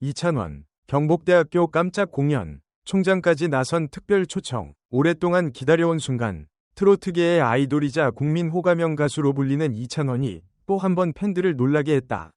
이찬원, 경복대학교 깜짝 공연, 총장까지 나선 특별 초청, 오랫동안 기다려온 순간, 트로트계의 아이돌이자 국민 호감형 가수로 불리는 이찬원이 또 한 번 팬들을 놀라게 했다.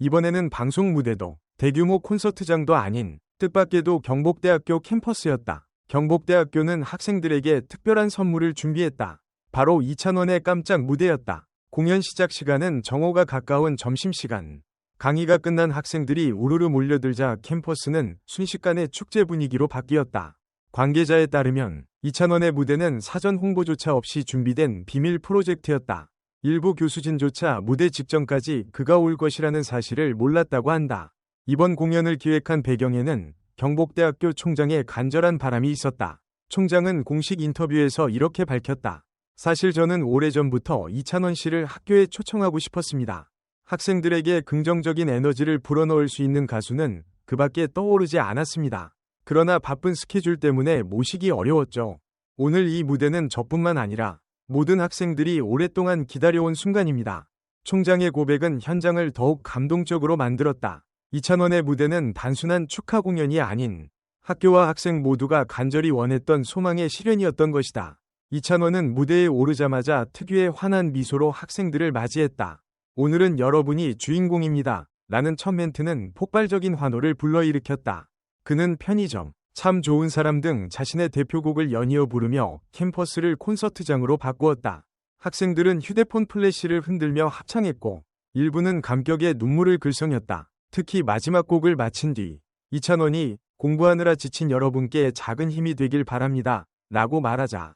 이번에는 방송 무대도 대규모 콘서트장도 아닌 뜻밖에도 경복대학교 캠퍼스였다. 경복대학교는 학생들에게 특별한 선물을 준비했다. 바로 이찬원의 깜짝 무대였다. 공연 시작 시간은 정오가 가까운 점심시간. 강의가 끝난 학생들이 우르르 몰려들자 캠퍼스는 순식간에 축제 분위기로 바뀌었다. 관계자에 따르면 이찬원의 무대는 사전 홍보조차 없이 준비된 비밀 프로젝트였다. 일부 교수진조차 무대 직전까지 그가 올 것이라는 사실을 몰랐다고 한다. 이번 공연을 기획한 배경에는 경복대학교 총장의 간절한 바람이 있었다. 총장은 공식 인터뷰에서 이렇게 밝혔다. 사실 저는 오래전부터 이찬원 씨를 학교에 초청하고 싶었습니다. 학생들에게 긍정적인 에너지를 불어넣을 수 있는 가수는 그 밖에 떠오르지 않았습니다. 그러나 바쁜 스케줄 때문에 모시기 어려웠죠. 오늘 이 무대는 저뿐만 아니라 모든 학생들이 오랫동안 기다려온 순간입니다. 총장의 고백은 현장을 더욱 감동적으로 만들었다. 이찬원의 무대는 단순한 축하 공연이 아닌 학교와 학생 모두가 간절히 원했던 소망의 실현이었던 것이다. 이찬원은 무대에 오르자마자 특유의 환한 미소로 학생들을 맞이했다. 오늘은 여러분이 주인공입니다. 라는 첫 멘트는 폭발적인 환호를 불러일으켰다. 그는 편의점, 참 좋은 사람 등 자신의 대표곡을 연이어 부르며 캠퍼스를 콘서트장으로 바꾸었다. 학생들은 휴대폰 플래시를 흔들며 합창했고 일부는 감격에 눈물을 글썽였다. 특히 마지막 곡을 마친 뒤 이찬원이 공부하느라 지친 여러분께 작은 힘이 되길 바랍니다. 라고 말하자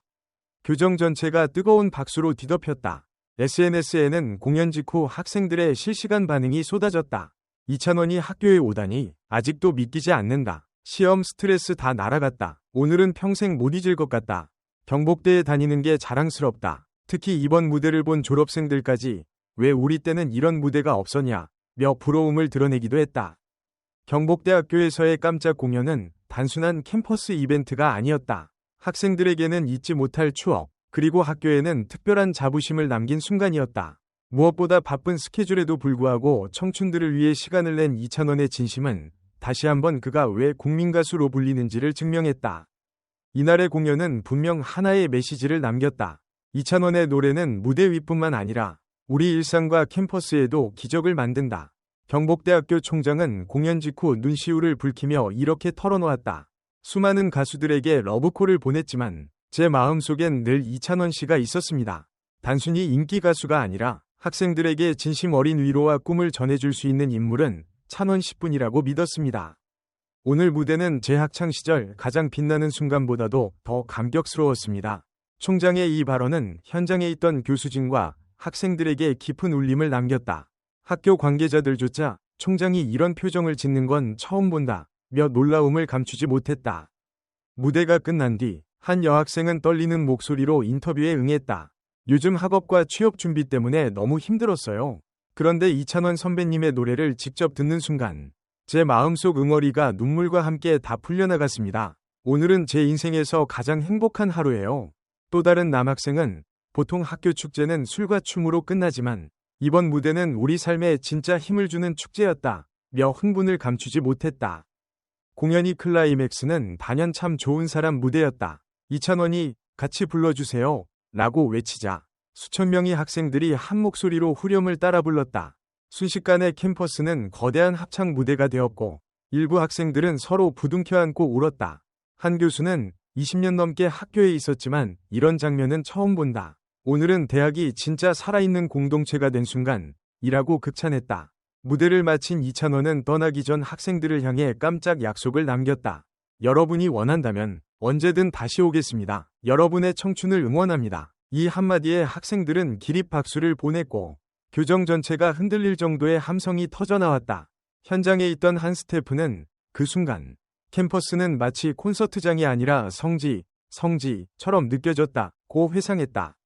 교정 전체가 뜨거운 박수로 뒤덮였다. SNS에는 공연 직후 학생들의 실시간 반응이 쏟아졌다. 이찬원이 학교에 오다니 아직도 믿기지 않는다. 시험 스트레스 다 날아갔다. 오늘은 평생 못 잊을 것 같다. 경복대에 다니는 게 자랑스럽다. 특히 이번 무대를 본 졸업생들까지 왜 우리 때는 이런 무대가 없었냐 며 부러움을 드러내기도 했다. 경복대학교에서의 깜짝 공연은 단순한 캠퍼스 이벤트가 아니었다. 학생들에게는 잊지 못할 추억, 그리고 학교에는 특별한 자부심을 남긴 순간이었다. 무엇보다 바쁜 스케줄에도 불구하고 청춘들을 위해 시간을 낸 이찬원의 진심은 다시 한번 그가 왜 국민가수로 불리는지를 증명했다. 이날의 공연은 분명 하나의 메시지를 남겼다. 이찬원의 노래는 무대 위뿐만 아니라 우리 일상과 캠퍼스에도 기적을 만든다. 경복대학교 총장은 공연 직후 눈시울을 붉히며 이렇게 털어놓았다. 수많은 가수들에게 러브콜을 보냈지만 제 마음속엔 늘 이찬원 씨가 있었습니다. 단순히 인기 가수가 아니라 학생들에게 진심 어린 위로와 꿈을 전해줄 수 있는 인물은 찬원 씨뿐이라고 믿었습니다. 오늘 무대는 제 학창 시절 가장 빛나는 순간보다도 더 감격스러웠습니다. 총장의 이 발언은 현장에 있던 교수진과 학생들에게 깊은 울림을 남겼다. 학교 관계자들조차 총장이 이런 표정을 짓는 건 처음 본다. 며 놀라움을 감추지 못했다. 무대가 끝난 뒤 한 여학생은 떨리는 목소리로 인터뷰에 응했다. 요즘 학업과 취업 준비 때문에 너무 힘들었어요. 그런데 이찬원 선배님의 노래를 직접 듣는 순간 제 마음속 응어리가 눈물과 함께 다 풀려나갔습니다. 오늘은 제 인생에서 가장 행복한 하루예요. 또 다른 남학생은 보통 학교 축제는 술과 춤으로 끝나지만 이번 무대는 우리 삶에 진짜 힘을 주는 축제였다. 며 흥분을 감추지 못했다. 공연이 클라이맥스는 단연 참 좋은 사람 무대였다. 이찬원이 같이 불러주세요. 라고 외치자 수천 명의 학생들이 한 목소리로 후렴을 따라 불렀다. 순식간에 캠퍼스는 거대한 합창 무대가 되었고 일부 학생들은 서로 부둥켜 안고 울었다. 한 교수는 20년 넘게 학교에 있었지만 이런 장면은 처음 본다. 오늘은 대학이 진짜 살아있는 공동체가 된 순간 이라고 극찬했다. 무대를 마친 이찬원은 떠나기 전 학생들을 향해 깜짝 약속을 남겼다. 여러분이 원한다면 언제든 다시 오겠습니다. 여러분의 청춘을 응원합니다. 이 한마디에 학생들은 기립 박수를 보냈고 교정 전체가 흔들릴 정도의 함성이 터져나왔다. 현장에 있던 한 스태프는 그 순간 캠퍼스는 마치 콘서트장이 아니라 성지, 성지처럼 느껴졌다. 고 회상했다.